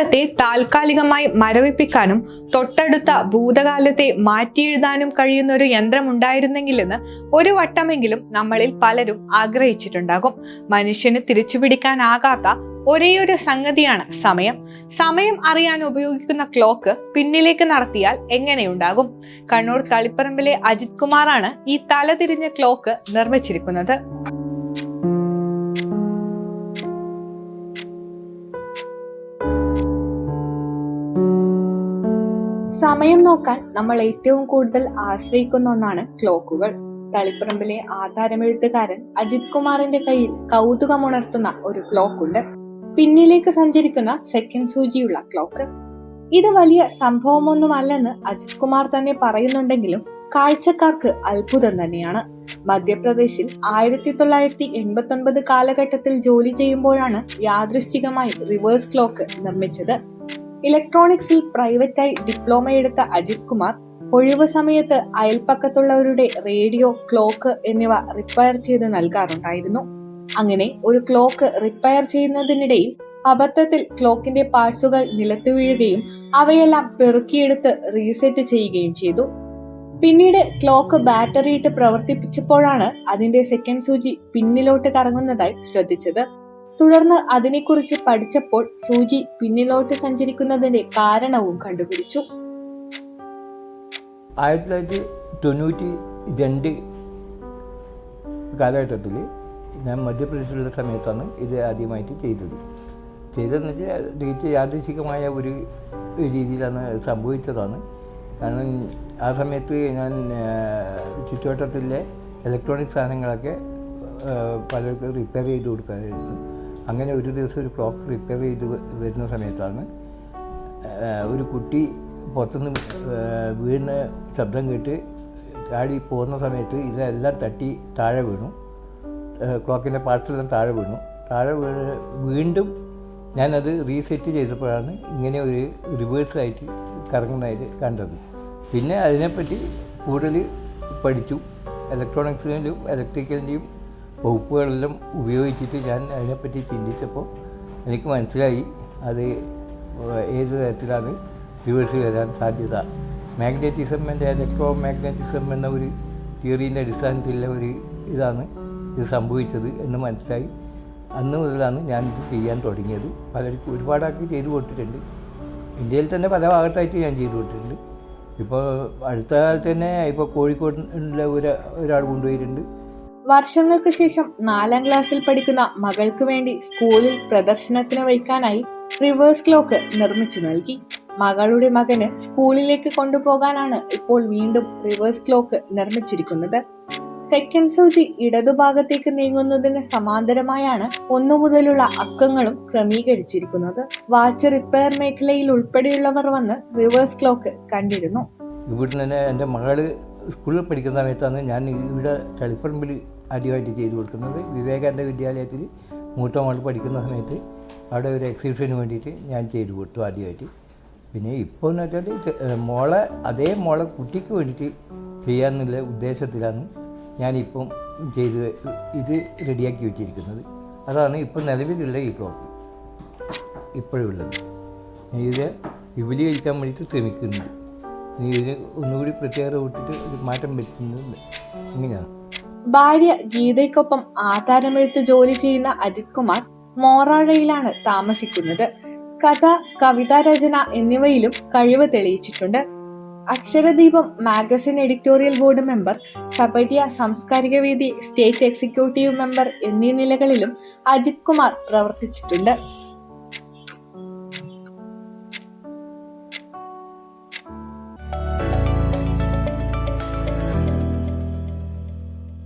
ഭൂതകാലത്തെ താൽക്കാലികമായി മരവിപ്പിക്കാനും തൊട്ടടുത്ത ഭൂതകാലത്തെ മാറ്റിയെഴുതാനും കഴിയുന്ന ഒരു യന്ത്രം ഉണ്ടായിരുന്നെങ്കിലെന്ന് ഒരു വട്ടമെങ്കിലും നമ്മളിൽ പലരും ആഗ്രഹിച്ചിട്ടുണ്ടാകും. മനുഷ്യന് തിരിച്ചുപിടിക്കാനാകാത്ത ഒരേയൊരു സംഗതിയാണ് സമയം. സമയം അറിയാൻ ഉപയോഗിക്കുന്ന ക്ലോക്ക് പിന്നിലേക്ക് നടത്തിയാൽ എങ്ങനെയുണ്ടാകും? കണ്ണൂർ തളിപ്പറമ്പിലെ അജിത് കുമാറാണ് ഈ തലതിരിഞ്ഞ ക്ലോക്ക് നിർമ്മിച്ചിരിക്കുന്നത്. സമയം നോക്കാൻ നമ്മൾ ഏറ്റവും കൂടുതൽ ആശ്രയിക്കുന്ന ഒന്നാണ് ക്ലോക്കുകൾ. തളിപ്പറമ്പിലെ ആധാരമെഴുത്തുകാരൻ അജിത് കുമാറിന്റെ കയ്യിൽ കൗതുകമുണർത്തുന്ന ഒരു ക്ലോക്ക് ഉണ്ട് പിന്നിലേക്ക് സഞ്ചരിക്കുന്ന സെക്കൻഡ് സൂചിയുള്ള ക്ലോക്ക്. ഇത് വലിയ സംഭവമൊന്നുമല്ലെന്ന് അജിത് കുമാർ തന്നെ പറയുന്നുണ്ടെങ്കിലും കാഴ്ചക്കാർക്ക് അത്ഭുതം തന്നെയാണ്. മധ്യപ്രദേശിൽ ആയിരത്തി തൊള്ളായിരത്തി എൺപത്തി ഒൻപത് കാലഘട്ടത്തിൽ ജോലി ചെയ്യുമ്പോഴാണ് യാദൃശ്ചികമായി റിവേഴ്സ് ക്ലോക്ക് നിർമ്മിച്ചത്. ഇലക്ട്രോണിക്സിൽ പ്രൈവറ്റായി ഡിപ്ലോമ എടുത്ത അജിത് കുമാർ ഒഴിവു സമയത്ത് അയൽപ്പക്കത്തുള്ളവരുടെ റേഡിയോ ക്ലോക്ക് എന്നിവ റിപ്പയർ ചെയ്ത് നൽകാറുണ്ടായിരുന്നു. അങ്ങനെ ഒരു ക്ലോക്ക് റിപ്പയർ ചെയ്യുന്നതിനിടയിൽ അബദ്ധത്തിൽ ക്ലോക്കിന്റെ പാർട്സുകൾ നിലത്തു വീഴുകയും അവയെല്ലാം പെറുക്കിയെടുത്ത് റീസെറ്റ് ചെയ്യുകയും ചെയ്തു. പിന്നീട് ക്ലോക്ക് ബാറ്ററി ഇട്ട് പ്രവർത്തിപ്പിച്ചപ്പോഴാണ് അതിന്റെ സെക്കൻഡ് സൂചി പിന്നിലോട്ട് കറങ്ങുന്നതായി ശ്രദ്ധിച്ചത്. തുടർന്ന് അതിനെക്കുറിച്ച് പഠിച്ചപ്പോൾ സൂചി പിന്നിലോട്ട് സഞ്ചരിക്കുന്നതിന്റെ കാരണവും കണ്ടുപിടിച്ചു. ആയിരത്തി തൊള്ളായിരത്തി തൊണ്ണൂറ്റി രണ്ട് കാലഘട്ടത്തിൽ ഞാൻ മധ്യപ്രദേശിലുള്ള സമയത്താണ് ഇത് ആദ്യമായിട്ട് ചെയ്തത്. ചെയ്തതെന്ന് വെച്ചാൽ തികച്ച യാദൃശികമായ ഒരു രീതിയിലാണ് സംഭവിച്ചതാണ്. കാരണം ആ സമയത്ത് ഞാൻ ചുറ്റുവട്ടത്തിലെ ഇലക്ട്രോണിക് സാധനങ്ങളൊക്കെ പലർക്കും റിപ്പയർ ചെയ്ത് കൊടുക്കാമായിരുന്നു അങ്ങനെ ഒരു ദിവസം ഒരു ക്ലോക്ക് റിപ്പയർ ചെയ്ത് വരുന്ന സമയത്താണ് ഒരു കുട്ടി പുറത്തുനിന്ന് വീണ് ശബ്ദം കേട്ട് ചാടി പോകുന്ന സമയത്ത് ഇതെല്ലാം തട്ടി താഴെ വീണു. ക്ലോക്കിന്റെ പാർട്സെല്ലാം താഴെ വീണു. താഴെ വീണ് വീണ്ടും ഞാനത് റീസെറ്റ് ചെയ്തപ്പോഴാണ് ഇങ്ങനെ ഒരു റിവേഴ്സായിട്ട് കറങ്ങുന്നതായിട്ട് കണ്ടത്. പിന്നെ അതിനെപ്പറ്റി കൂടുതൽ പഠിച്ചു. ഇലക്ട്രോണിക്സിന്റെയും ഇലക്ട്രിക്കലിന്റെയും വകുപ്പുകളെല്ലാം ഉപയോഗിച്ചിട്ട് ഞാൻ അതിനെപ്പറ്റി ചിന്തിച്ചപ്പോൾ എനിക്ക് മനസ്സിലായി അത് ഏത് തരത്തിലാണ് റിവേഴ്സ് വരാൻ സാധ്യത. മാഗ്നറ്റിസം ആൻഡ് ഇലക്ട്രോ മാഗ്നറ്റിസം എന്ന ഒരു തിയറീന്റെ അടിസ്ഥാനത്തിലുള്ള ഒരു ഇതാണ് ഇത് സംഭവിച്ചത് എന്ന് മനസ്സിലായി. അന്ന് മുതലാണ് ഞാൻ ഇത് ചെയ്യാൻ തുടങ്ങിയത്. പലർക്കും ഒരുപാടാക്കി ചെയ്തു കൊടുത്തിട്ടുണ്ട്. ഇന്ത്യയിൽ തന്നെ പല ഭാഗത്തായിട്ട് ഞാൻ ചെയ്തു കൊടുത്തിട്ടുണ്ട്. ഇപ്പോൾ അടുത്ത കാലത്ത് തന്നെ ഇപ്പോൾ കോഴിക്കോടിലെ ഒരു ഒരാൾ കൊണ്ടുപോയിട്ടുണ്ട്. വർഷങ്ങൾക്ക് ശേഷം നാലാം ക്ലാസ്സിൽ പഠിക്കുന്ന മകൾക്ക് വേണ്ടി സ്കൂളിൽ പ്രദർശനത്തിന് വയ്ക്കാനായി റിവേഴ്സ് ക്ലോക്ക് നിർമ്മിച്ചു നൽകി. മകളുടെ മകന് സ്കൂളിലേക്ക് കൊണ്ടുപോകാനാണ് ഇപ്പോൾ വീണ്ടും റിവേഴ്സ് ക്ലോക്ക് നിർമ്മിച്ചിരിക്കുന്നത്. സെക്കൻഡ് സൂചി ഇടതുഭാഗത്തേക്ക് നീങ്ങുന്നതിന് സമാന്തരമായാണ് ഒന്നു മുതലുള്ള അക്കങ്ങളും ക്രമീകരിച്ചിരിക്കുന്നത്. വാച്ച് റിപ്പയർ മേഖലയിൽ ഉൾപ്പെടെയുള്ളവർ വന്ന് റിവേഴ്സ് ക്ലോക്ക് കണ്ടിരുന്നു. ഇവിടെ തന്നെ എന്റെ മകൾ സ്കൂളിൽ പഠിക്കുന്ന സമയത്താണ് ഞാൻ ഇവിടെ തളിപ്പറമ്പിൽ ആദ്യമായിട്ട് ചെയ്തു കൊടുക്കുന്നത്. വിവേകാനന്ദ വിദ്യാലയത്തിൽ മൂത്ത മോൾ പഠിക്കുന്ന സമയത്ത് അവിടെ ഒരു എക്സിബിഷന് വേണ്ടിയിട്ട് ഞാൻ ചെയ്തു കൊടുത്തു ആദ്യമായിട്ട്. പിന്നെ ഇപ്പോൾ എന്ന് വെച്ചാൽ മോളെ അതേ മോളെ കുട്ടിക്ക് വേണ്ടിയിട്ട് ചെയ്യാമെന്നുള്ള ഉദ്ദേശത്തിലാണ് ഞാനിപ്പം ചെയ്ത് ഇത് റെഡിയാക്കി വെച്ചിരിക്കുന്നത്. അതാണ് ഇപ്പം നിലവിലുള്ള ഈ ക്ലോക്ക് ഇപ്പോഴുള്ളത്. ഇത് വിപുലീകരിക്കാൻ വേണ്ടിയിട്ട് ശ്രമിക്കുന്നുണ്ട്. ഇനി ഇതിന് ഒന്നുകൂടി പ്രത്യേകത വിട്ടിട്ട് ഒരു മാറ്റം വരുത്തുന്നുണ്ട്. ഇങ്ങനെയാണ്. ഭാര്യ ഗീതയ്ക്കൊപ്പം ആധാരമെഴുത്ത് ജോലി ചെയ്യുന്ന അജിത് കുമാർ മോറാഴയിലാണ് താമസിക്കുന്നത്. കഥ കവിതാ രചന എന്നിവയിലും കഴിവ് തെളിയിച്ചിട്ടുണ്ട്. Aksharadeepam magazine editorial board member Sabariya സാംസ്കാരിക വേദി സ്റ്റേറ്റ് എക്സിക്യൂട്ടീവ് മെമ്പർ എന്നീ നിലകളിലും അജിത് കുമാർ പ്രവർത്തിച്ചിട്ടുണ്ട്.